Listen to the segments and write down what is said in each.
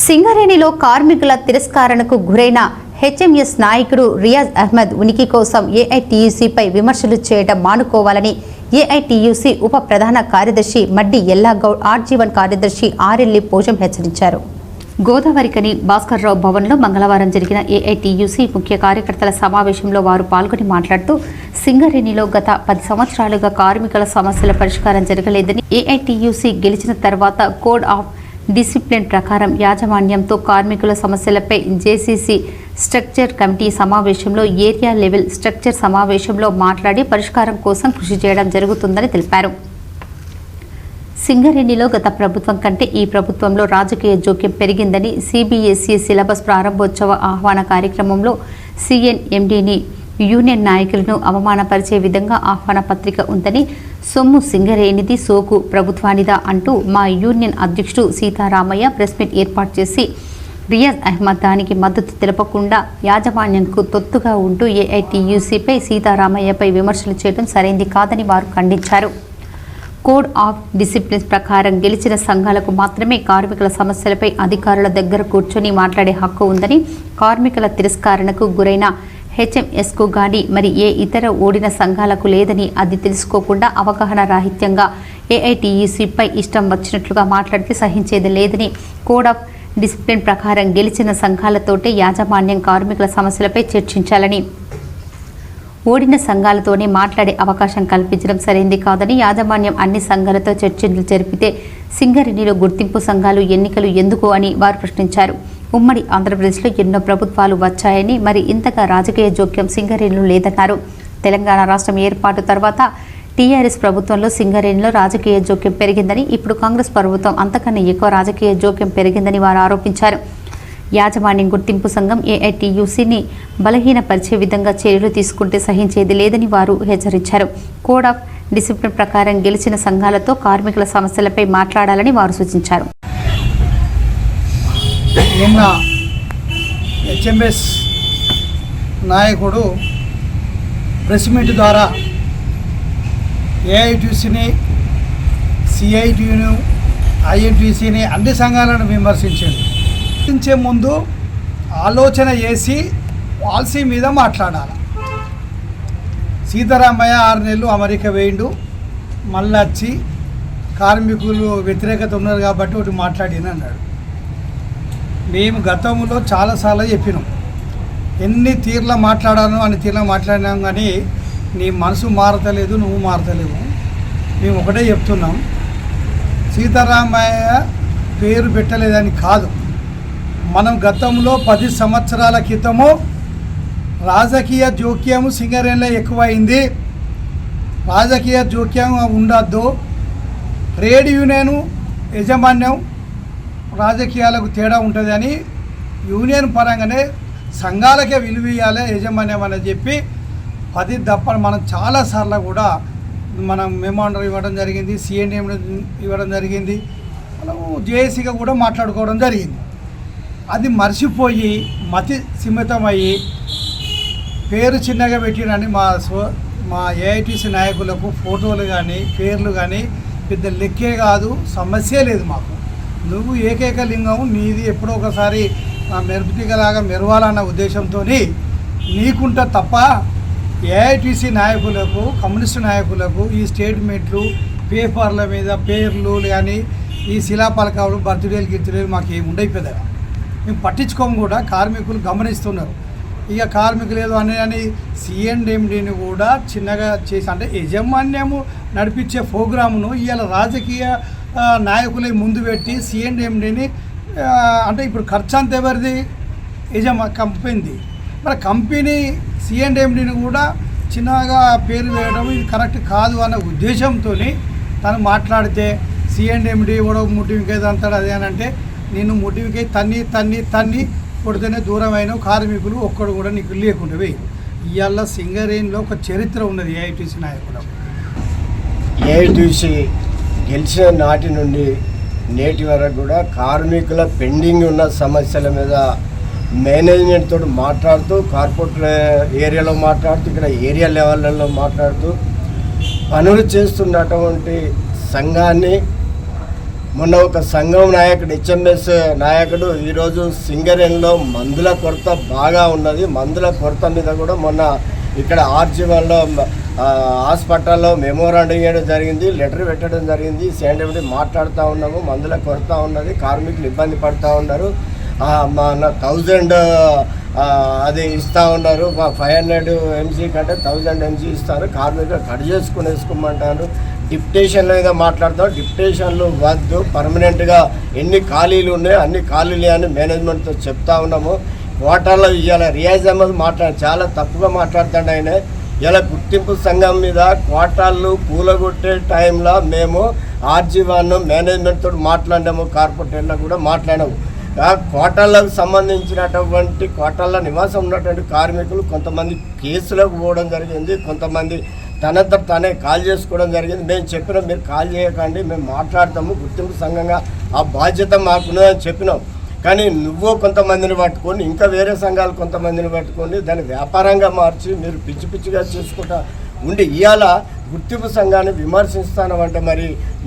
సింగరేణిలో కార్మికుల తిరస్కారణకు గురైన హెచ్ఎంఎస్ నాయకుడు రియాజ్ అహ్మద్ ఉనికి కోసం ఏఐటీయూసీపై విమర్శలు చేయడం మానుకోవాలని ఏఐటీయూసీ ఉప ప్రధాన కార్యదర్శి మడ్డి ఎల్లాగౌడ్ ఆర్జీవన్ కార్యదర్శి ఆర్ఎల్లి పోజం హెచ్చరించారు. గోదావరికని భాస్కర్రావు భవన్లో మంగళవారం జరిగిన ఏఐటీయూసీ ముఖ్య కార్యకర్తల సమావేశంలో వారు పాల్గొని మాట్లాడుతూ సింగరేణిలో గత పది సంవత్సరాలుగా కార్మికుల సమస్యల పరిష్కారం జరగలేదని ఏఐటీయూసీ గెలిచిన తర్వాత కోడ్ ఆఫ్ డిసిప్లిన్ ప్రకారం యాజమాన్యంతో కార్మికుల సమస్యలపై జేసీసీ స్ట్రక్చర్ కమిటీ సమావేశంలో ఏరియా లెవెల్ స్ట్రక్చర్ సమావేశంలో మాట్లాడి పరిష్కారం కోసం కృషి చేయడం జరుగుతుందని తెలిపారు. సింగరేణిలో గత ప్రభుత్వం కంటే ఈ ప్రభుత్వంలో రాజకీయ జోక్యం పెరిగిందని సిబిఎస్ఈ సిలబస్ ప్రారంభోత్సవ ఆహ్వాన కార్యక్రమంలో సిఎన్ఎండిని యూనియన్ నాయకులను అవమానపరిచే విధంగా ఆహ్వాన పత్రిక ఉందని సొమ్ము సింగరేణిది సోకు ప్రభుత్వానిదా అంటూ మా యూనియన్ అధ్యక్షుడు సీతారామయ్య ప్రెస్ మీట్ ఏర్పాటు చేసి రియాజ్ అహ్మద్ దానికి మద్దతు తెలపకుండా యాజమాన్యంకు తొత్తుగా ఉంటూ ఏఐటీయూసీపై సీతారామయ్యపై విమర్శలు చేయడం సరైంది కాదని వారు ఖండించారు. కోడ్ ఆఫ్ డిసిప్లిన్ ప్రకారం గెలిచిన సంఘాలకు మాత్రమే కార్మికుల సమస్యలపై అధికారుల దగ్గర కూర్చొని మాట్లాడే హక్కు ఉందని కార్మికుల తిరస్కారణకు గురైన హెచ్ఎంఎస్కు గాని మరి ఏ ఇతర ఓడిన సంఘాలకు లేదని అది తెలుసుకోకుండా అవగాహన రాహిత్యంగా ఏఐటీఈసీపై ఇష్టం వచ్చినట్లుగా మాట్లాడితే సహించేది లేదని కోడ్ ఆఫ్ డిసిప్లిన్ ప్రకారం గెలిచిన సంఘాలతోటే యాజమాన్యం కార్మికుల సమస్యలపై చర్చించాలని. ఓడిన సంఘాలతోనే మాట్లాడే అవకాశం కల్పించడం సరైంది కాదని యాజమాన్యం అన్ని సంఘాలతో చర్చలు జరిపితే సింగరేణిలో గుర్తింపు సంఘాలు ఎన్నికలు ఎందుకు అని వారు ప్రశ్నించారు. ఉమ్మడి ఆంధ్రప్రదేశ్లో ఎన్నో ప్రభుత్వాలు వచ్చాయని మరి ఇంతగా రాజకీయ జోక్యం సింగరేణిలో లేదన్నారు. తెలంగాణ రాష్ట్రం ఏర్పాటు తర్వాత టీఆర్ఎస్ ప్రభుత్వంలో సింగరేణిలో రాజకీయ జోక్యం పెరిగిందని ఇప్పుడు కాంగ్రెస్ ప్రభుత్వం అంతకన్నా ఎక్కువ రాజకీయ జోక్యం పెరిగిందని వారు ఆరోపించారు. యాజమాన్యం గుర్తింపు సంఘం ఏఐటీయూసీని బలహీనపరిచే విధంగా చర్యలు తీసుకుంటే సహించేది లేదని వారు హెచ్చరించారు. కోడ్ ఆఫ్ డిసిప్లిన్ ప్రకారం గెలిచిన సంఘాలతో కార్మికుల సమస్యలపై మాట్లాడాలని వారు సూచించారు. నిన్న హెచ్ఎంఎస్ నాయకుడు ప్రెస్ మీట్ ద్వారా ఏఐటీసీని సిఐటియును ఐఎన్టీసీని అన్ని సంఘాలను విమర్శించింది. విమర్శించే ముందు ఆలోచన చేసి పాలసీ మీద మాట్లాడాలి. సీతారామయ్య ఆరు నెలలు అమెరికా వేయిండు. మళ్ళీ వచ్చి కార్మికులు వ్యతిరేకత ఉన్నారు కాబట్టి ఒకటి మాట్లాడిన అన్నాడు. మేము గతంలో చాలాసార్లు చెప్పినాం. ఎన్ని తీర్ల మాట్లాడాను అని తీర్ల మాట్లాడినాం కానీ నీ మనసు మారతలేదు నువ్వు మారతలేవు. మేము ఒకటే చెప్తున్నాం. సీతారామయ్య పేరు పెట్టలేదని కాదు. మనం గతంలో పది సంవత్సరాల క్రితము రాజకీయ జోక్యం సింగరేణిలో ఎక్కువైంది. రాజకీయ జోక్యం ఉండద్దు. ట్రేడ్ యూనియన్ యజమాన్యం రాజకీయాలకు తేడా ఉంటుంది అని యూనియన్ పరంగానే సంఘాలకే విలువ ఇవ్వాలి యజమాన్యం అని చెప్పి పది దప్ప మనం చాలాసార్లు కూడా మనం మెమోండర్ ఇవ్వడం జరిగింది సిఎన్ఎం ఇవ్వడం జరిగింది మనము జేఏసీగా కూడా మాట్లాడుకోవడం జరిగింది. అది మర్చిపోయి మతి సిమితమయ్యి పేరు చిన్నగా పెట్టినని మా సో మా ఏఐటీసీ నాయకులకు ఫోటోలు కానీ పేర్లు కానీ పెద్ద లెక్కే కాదు సమస్యే లేదు మాకు. నువ్వు ఏకైక లింగం నీది ఎప్పుడో ఒకసారి మెరుపుతిగలాగా మెరవాలన్న ఉద్దేశంతో నీకుంట తప్ప ఏఐటీసీ నాయకులకు కమ్యూనిస్టు నాయకులకు ఈ స్టేట్మెంట్లు పేపర్ల మీద పేర్లు కానీ ఈ శిలాపలకాలు బర్త్డేలు గిర్త్డేలు మాకు ఏమి ఉండైపోయాయి మేము పట్టించుకోము కూడా కార్మికులు గమనిస్తున్నారు. ఇక కార్మికులు ఏదో అని అని సిఎండిఎండిని కూడా చిన్నగా చేసి అంటే యజమాన్యము నడిపించే ప్రోగ్రామును ఇవాళ రాజకీయ నాయకులే ముందు పెట్టి సిఎండిఎండిని అంటే ఇప్పుడు ఖర్చు అంత ఎవరిది? యజమా కంపెనీది. మరి కంపెనీ సిఎండిఎండిని కూడా చిన్నగా పేరు వేయడం ఇది కరెక్ట్ కాదు అన్న ఉద్దేశంతో తను మాట్లాడితే సిఎండిఎండి కూడా ముట్టివికేది అంటాడు అదే అని అంటే నేను ముట్టివికే తన్ని తన్ని తన్ని కొడితేనే దూరమైన కార్మికులు ఒక్కడు కూడా నీకు లేకుండా వేయి ఇవాళ సింగరేణిలో ఒక చరిత్ర ఉన్నది ఏఐటీసీ నాయకులకు ఏఐటీసీ గెలిచిన నాటి నుండి నేటి వరకు కూడా కార్మికుల పెండింగ్ ఉన్న సమస్యల మీద మేనేజ్మెంట్ తోటి మాట్లాడుతూ కార్పొరేట్ ఏరియాలో మాట్లాడుతూ ఇక్కడ ఏరియా లెవెల్లో మాట్లాడుతూ పనులు చేస్తున్నటువంటి సంఘాన్ని మొన్న ఒక సంఘం నాయకుడు హెచ్ఎంఎస్ నాయకుడు ఈరోజు సింగరేణిలో మందుల కొరత బాగా ఉన్నది. మందుల కొరత మీద కూడా మొన్న ఇక్కడ ఆర్జీవన్లో హాస్పిటల్లో మెమోరాండం ఇవ్వడం జరిగింది లెటర్ పెట్టడం జరిగింది సేంటి మాట్లాడుతూ ఉన్నాము మందుల కొరత ఉన్నది కార్మికులు ఇబ్బంది పడుతూ ఉన్నారు. మా మన థౌజండ్ అది ఇస్తూ ఉన్నారు. మా ఫైవ్ హండ్రెడ్ ఎంసీ కంటే థౌజండ్ ఎంసీ ఇస్తారు. కార్మికులు కట్ చేసుకుని వేసుకోమంటారు. డిప్టేషన్ల మీద మాట్లాడతాం. డిప్టేషన్లు వద్దు. పర్మనెంట్గా ఎన్ని ఖాళీలు ఉన్నాయో అన్ని ఖాళీలు అని మేనేజ్మెంట్తో చెప్తా ఉన్నాము. క్వార్టర్లో ఇవాళ రియాజ్ అహ్మద్ మాట్లాడ చాలా తప్పుగా మాట్లాడుతాడు ఆయన. ఇలా గుర్తింపు సంఘం మీద క్వార్టర్లు కూలగొట్టే టైంలో మేము ఆర్జీవాన్ మేనేజ్మెంట్తో మాట్లాడాము కార్పొరేటర్లో కూడా మాట్లాడాము ఆ క్వార్టర్లకు సంబంధించినటువంటి క్వార్టర్ల నివాసం ఉన్నటువంటి కార్మికులు కొంతమంది కేసులకు పోవడం జరిగింది కొంతమంది తనంత తనే కాల్ చేసుకోవడం జరిగింది. మేము చెప్పినాం మీరు కాల్ చేయకండి మేము మాట్లాడతాము గుర్తింపు సంఘంగా ఆ బాధ్యత మాకున్నదని చెప్పినాం. కానీ నువ్వు కొంతమందిని పట్టుకొని ఇంకా వేరే సంఘాలు కొంతమందిని పట్టుకొని దాన్ని వ్యాపారంగా మార్చి మీరు పిచ్చి పిచ్చిగా చేసుకుంటా ఉండి ఇవాళ గుర్తింపు సంఘాన్ని విమర్శిస్తానంటే మరి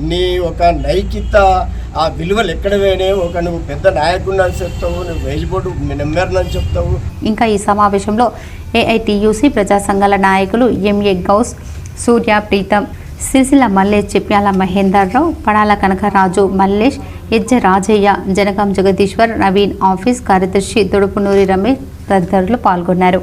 నీ ఒక నైకిత ఆ విలువలు ఎక్కడ పోయినాయి ఒక నువ్వు పెద్ద నాయకుడిని అని చెప్తావు నువ్వు వేజ్ బోర్డు నెంబర్ని అని చెప్తావు. ఇంకా ఈ సమావేశంలో ఏఐటియుసి ప్రజా సంఘాల నాయకులు ఎంఏ గౌస్ సూర్య ప్రీతం సిరిసిల మల్లేష్ చెప్పాల మహేందర్ రావు పడాల కనకరాజు మల్లేష్ ఎజ్జ రాజయ్య జనగాం జగదీశ్వర్ నవీన్ ఆఫీస్ కార్యదర్శి తొడుపునూరి రమేష్ తదితరులు పాల్గొన్నారు.